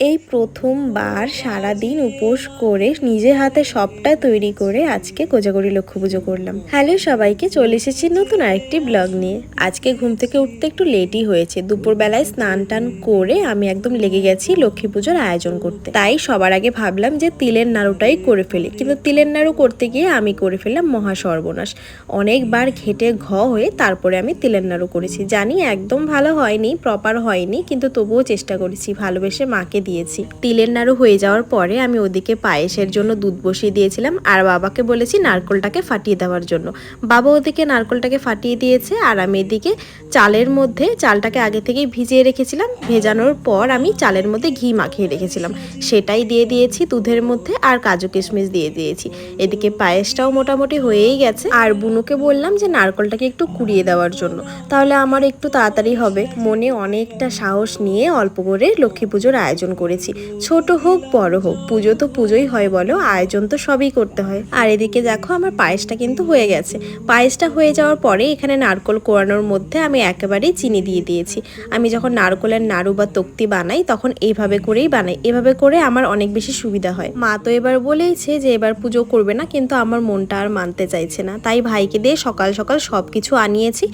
এই প্রথমবার সারাদিন উপোস করে নিজে হাতে সবটা তৈরি করে আজকে কোজাগরি লক্ষ্মী পুজো করলাম। হ্যালো সবাইকে, চলে এসেছি নতুন আরেকটি ব্লগ নিয়ে। আজকে ঘুম থেকে উঠতে একটু লেটই হয়েছে। দুপুরবেলায় স্নান টান করে আমি একদম লেগে গেছি লক্ষ্মী পুজোর আয়োজন করতে। তাই সবার আগে ভাবলাম যে তিলের নাড়ুটাই করে ফেলি। কিন্তু তিলের নাড়ু করতে গিয়ে আমি করে ফেললাম মহা সর্বনাশ। অনেকবার ঘেটে ঘ হয়ে তারপরে আমি তিলের নাড়ু করেছি। জানি একদম ভালো হয়নি প্রপার হয়নি, কিন্তু তবুও চেষ্টা করেছি ভালোবেসে মাকে দিয়েছি। তিলের নাড়ু হয়ে যাওয়ার পরে আমি ওদিকে পায়েসের জন্য দুধ বসিয়ে দিয়েছিলাম। আর বাবাকে বলেছি নারকলটাকে ফাটিয়ে দেওয়ার জন্য। বাবা ওদিকে নারকলটাকে ফাটিয়ে দিয়েছে আর আমি এদিকে চালের মধ্যে চালটাকে আগে থেকেই ভিজিয়ে রেখেছিলাম। ভেজানোর পর আমি চালের মধ্যে ঘি মাখিয়ে রেখেছিলাম। সেটাই দিয়ে দিয়েছি দুধের মধ্যে আর কাজু কিশমিশ দিয়ে দিয়েছি। এদিকে পায়েসটাও মোটামুটি হয়েই গেছে। আর বুনুকে বললাম যে নারকলটাকে একটু কুড়িয়ে দেওয়ার জন্য। তাহলে আমার একটু তাড়াতাড়ি হবে। মনে অনেকটা সাহস নিয়ে অল্প করে লক্ষ্মী পুজোর আয়োজন করেছি। ছোট হোক, বড় হোক, পুজো তো পুজোই হয় বলো, আয়োজন তো সবই করতে হয়। আর এদিকে দেখো, আমার পায়েসটা কিন্তু হয়ে গেছে। পায়েসটা হয়ে যাওয়ার পরে এখানে নারকল কোরানোর মধ্যে আমি একেবারেই চিনি দিয়ে দিয়েছি। আমি যখন নারকলের নাড়ু বা তক্তি বানাই, তখন এইভাবে করেই বানাই। এভাবে করে আমার অনেক বেশি সুবিধা হয়। মা তো এবার বলেইছে যে এবার পুজো করবে না, কিন্তু আমার মনটা আর মানতে চাইছে না। তাই ভাইকে দিয়ে সকাল সকাল সব কিছু আনিয়েছি।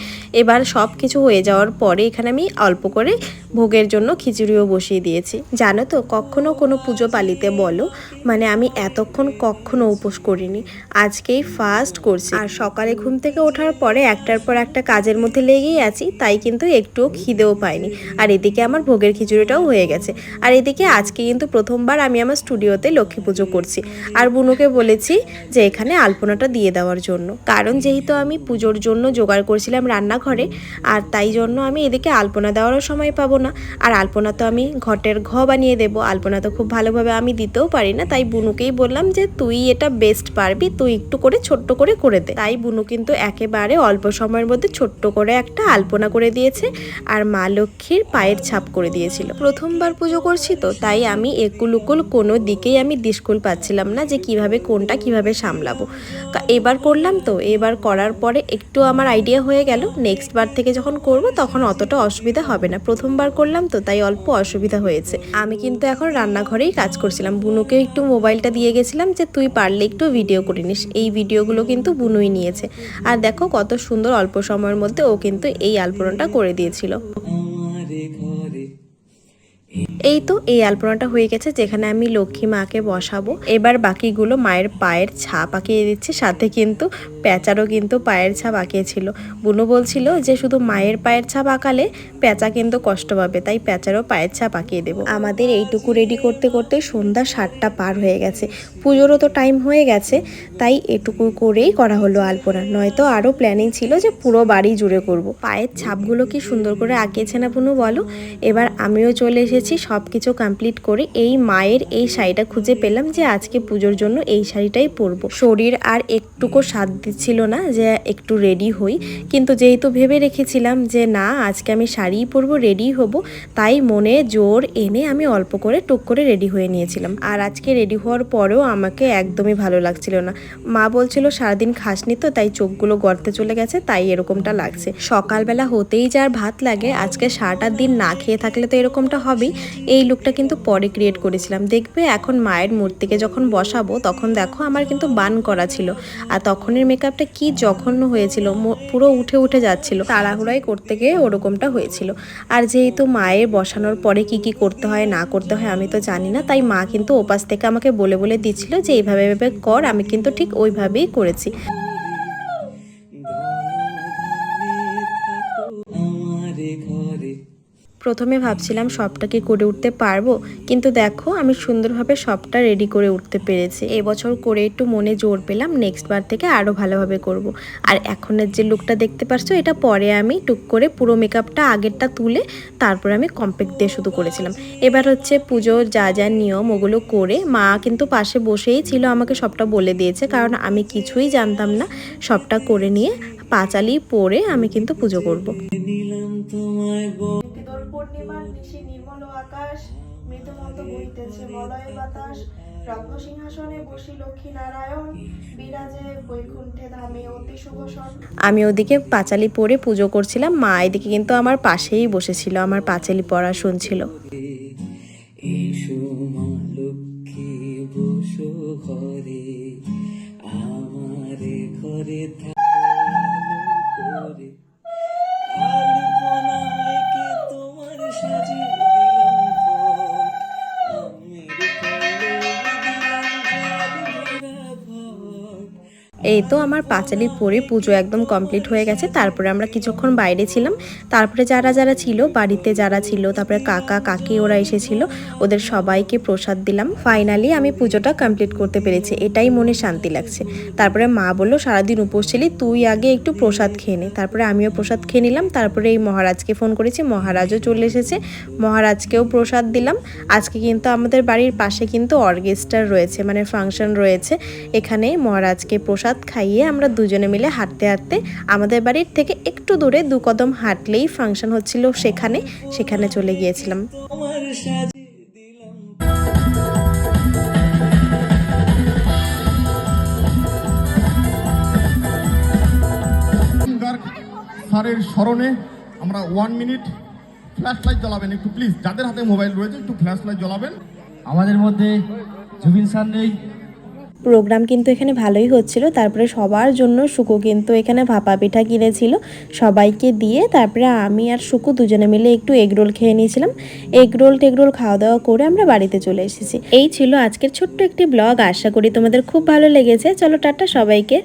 এবার সব কিছু হয়ে যাওয়ার পরে এখানে আমি অল্প করে ভোগের জন্য খিচুড়িও বসিয়ে দিয়েছি। জানো তো, কখনো কোনো পুজো পালিতে বলো মানে আমি এতক্ষণ কখনো উপোস করিনি, আজকেই ফার্স্ট করছি। আর সকালে ঘুম থেকে ওঠার পরে একটার পর একটা কাজের মধ্যে লেগেই আছি, তাই কিন্তু একটুও খিদেও পাইনি। আর এদিকে আমার ভোগের খিচুড়িটাও হয়ে গেছে। আর এদিকে আজকে কিন্তু প্রথমবার আমি আমার স্টুডিওতে লক্ষ্মী পুজো করছি। আর বুনুকে বলেছি যে এখানে আলপনাটা দিয়ে দেওয়ার জন্য। কারণ যেহেতু আমি পুজোর জন্য জোগাড় করছিলাম রান্নাঘরে, আর তাই জন্য আমি এদিকে আলপনা দেওয়ারও সময় পাবো না। আর আলপনা তো আমি ঘটের ঘ বানিয়ে দেবো। আলপনা তো খুব ভালোভাবে আমি দিতেও পারি না, তাই বুনুকেই বললাম যে তুই এটা বেস্ট পারবি, তুই একটু করে ছোট্ট করে করে দে। তাই বুনু কিন্তু একেবারে অল্প সময়ের মধ্যে ছোট্ট করে একটা আলপনা করে দিয়েছে আর মা লক্ষ্মীর পায়ের ছাপ করে দিয়েছিল। প্রথমবার পুজো করছি তো, তাই আমি একুলুকুল কোনো দিকেই আমি দিশকুল পাচ্ছিলাম না যে কীভাবে কোনটা কীভাবে সামলাবো। এবার করলাম তো, এবার করার পরে একটু আমার আইডিয়া হয়ে গেল নেক্সট বার থেকে যখন করব তখন অতটা অসুবিধা হবে না। প্রথমবার করলাম তো, তাই অল্প অসুবিধা হয়েছে। আমি কিন্তু এখন রান্নাঘরেই কাজ করছিলাম। বুনুকে একটু মোবাইলটা দিয়ে গেছিলাম যে, তুই পারলে একটু ভিডিও করে নিস। এই ভিডিওগুলো কিন্তু বুনুই নিয়েছে। আর দেখো কত সুন্দর অল্প সময়ের মধ্যে ও কিন্তু এই আলপনাটা করে দিয়েছিল। এই তো এই আলপনাটা হয়ে গেছে, যেখানে আমি লক্ষ্মী মাকে বসাবো। এবার বাকিগুলো মায়ের পায়ের ছাপ আঁকিয়ে দিচ্ছে, সাথে কিন্তু প্যাঁচারও কিন্তু পায়ের ছাপ আঁকিয়েছিল। বুনু বলছিল যে শুধু মায়ের পায়ের ছাপ আঁকালে প্যাঁচা কিন্তু কষ্ট পাবে, তাই প্যাঁচারও পায়ের ছাপ আঁকিয়ে দেবো। আমাদের এইটুকু রেডি করতে করতে সন্ধ্যা সাতটা পার হয়ে গেছে। পুজোরও তো টাইম হয়ে গেছে, তাই এটুকু করেই করা হলো আলপনা। নয়তো আরও প্ল্যানিং ছিল যে পুরো বাড়ি জুড়ে করব। পায়ের ছাপগুলো কি সুন্দর করে আঁকিয়েছে না বুনু বলো? এবার আমিও চলে এসেছি। সব কিছু কমপ্লিট করে এই মায়ের এই শাড়িটা খুঁজে পেলাম যে আজকে পুজোর জন্য এই শাড়িটাই পরবো। শরীর আর একটুকু সাথ দিচ্ছিল না যে একটু রেডি হই। কিন্তু যেহেতু ভেবে রেখেছিলাম যে না, আজকে আমি শাড়িই পরবো রেডি হব, তাই মনে জোর এনে আমি অল্প করে টুক করে রেডি হয়ে নিয়েছিলাম। আর আজকে রেডি হওয়ার পরেও আমাকে একদমই ভালো লাগছিল না। মা বলছিল, সারাদিন খাসনি তো, তাই চোখগুলো গর্তে চলে গেছে, তাই এরকমটা লাগছে। সকালবেলা হতেই যার ভাত লাগে, আজকে সারাটা দিন না খেয়ে থাকলে তো এরকমটা হবেই। এই লুকটা কিন্তু পরে ক্রিয়েট করেছিলাম। দেখবে এখন মায়ের মূর্তিকে যখন বসাবো, তখন দেখো আমার কিন্তু বান করা ছিল। আর তখনের মেকআপটা কি জঘন্য হয়েছিল পুরো উঠে উঠে যাচ্ছিল। তাড়াহুড়াই করতে গিয়ে ওরকমটা হয়েছিল। আর যেহেতু মায়ের বসানোর পরে কি কি করতে হয়, না করতে হয়, আমি তো জানি না। তাই মা কিন্তু ওপাশ থেকে আমাকে বলে বলে দিচ্ছিল যে, এইভাবে, এভাবে কর, আমি কিন্তু ঠিক ওইভাবেই করেছি। প্রথমে ভাবছিলাম সবটা কি করে উঠতে পারব, কিন্তু দেখো আমি সুন্দরভাবে সবটা রেডি করে উঠতে পেরেছি এবছর করে একটু মনে জোর পেলাম নেক্সট বার থেকে আরও ভালোভাবে করব। আর এখনের যে লুকটা দেখতে পাচ্ছ এটা পরে আমি টুক করে পুরো মেকআপটা আগেরটা তুলে তারপর আমি কম্প্যাক্ট দিয়ে শুধু করেছিলাম এবার হচ্ছে পুজোর যা যা নিয়ম, ওগুলো করে মা কিন্তু পাশে বসেই ছিল, আমাকে সবটা বলে দিয়েছে কারণ আমি কিছুই জানতাম না, সবটা করে নিয়ে পাঁচালি পরে আমি কিন্তু পুজো করব। মৃদুমন্ত বইতেছে। মলয় বাতাস রত্ন সিংহাসনে বসি লক্ষ্মী নারায়ণ বিরাজে বৈকুণ্ঠে ধামে অতি শুভসন আমি ওদিকে পাঁচালি পরে পুজো করছিলাম। মা এদিকে কিন্তু আমার পাশেই বসেছিল আমার পাঁচালি পড়া শুনছিল। এসো মা লক্ষ্মী বসো ঘরে আমারে ঘরে এই তো আমার পাঁচালি পরে পুজো একদম কমপ্লিট হয়ে গেছে। তারপরে আমরা কিছুক্ষণ বাইরে ছিলাম। তারপরে যারা যারা ছিল, বাড়িতে যারা ছিল, তারপরে কাকা, কাকি ওরা এসেছিল, ওদের সবাইকে প্রসাদ দিলাম। ফাইনালি আমি পুজোটা কমপ্লিট করতে পেরেছি। এটাই মনে শান্তি লাগছে। তারপরে মা বলল, সারাদিন উপোস ছিলি, তুই আগে একটু প্রসাদ খেয়ে নে। তারপরে আমিও প্রসাদ খেয়ে নিলাম। তারপরে এই মহারাজকে ফোন করেছি। মহারাজও চলে এসেছে। মহারাজকেও প্রসাদ দিলাম। আজকে কিন্তু আমাদের বাড়ির পাশে কিন্তু অর্কেস্ট্রার রয়েছে মানে ফাংশন রয়েছে। এখানে মহারাজকে প্রসাদ খাইয়ে আমরা দুজনে মিলে হাঁটতে হাঁটতে আমাদের বাড়ির থেকে একটু দূরে দু কদম হাঁটলেই ফাংশন হচ্ছিল সেখানে সেখানে চলে গিয়েছিলাম। স্যারের স্মরণে আমরা ওয়ান মিনিট ফ্ল্যাশ লাইট জ্বালাবেন। একটু প্লিজ যাদের হাতে মোবাইল রয়েছে একটু ফ্ল্যাশ লাইট জ্বালাবেন। আমাদের মধ্যে জুবিন স্যার নেই। প্রোগ্রাম কিন্তু এখানে ভালোই হচ্ছিল। তারপরে সবার জন্য সুকু কিন্তু এখানে ভাপা পিঠা কিনেছিল। সবাইকে দিয়ে তারপরে আমি আর সুকু দুজনে মিলে একটু এগরোল খেয়ে নিয়েছিলাম। এগরোল টেগরোল খাওয়া দাওয়া করে আমরা বাড়িতে চলে এসেছি। এই ছিল আজকের ছোট্ট একটি ব্লগ আশা করি তোমাদের খুব ভালো লেগেছে। চলো টাটা সবাইকে।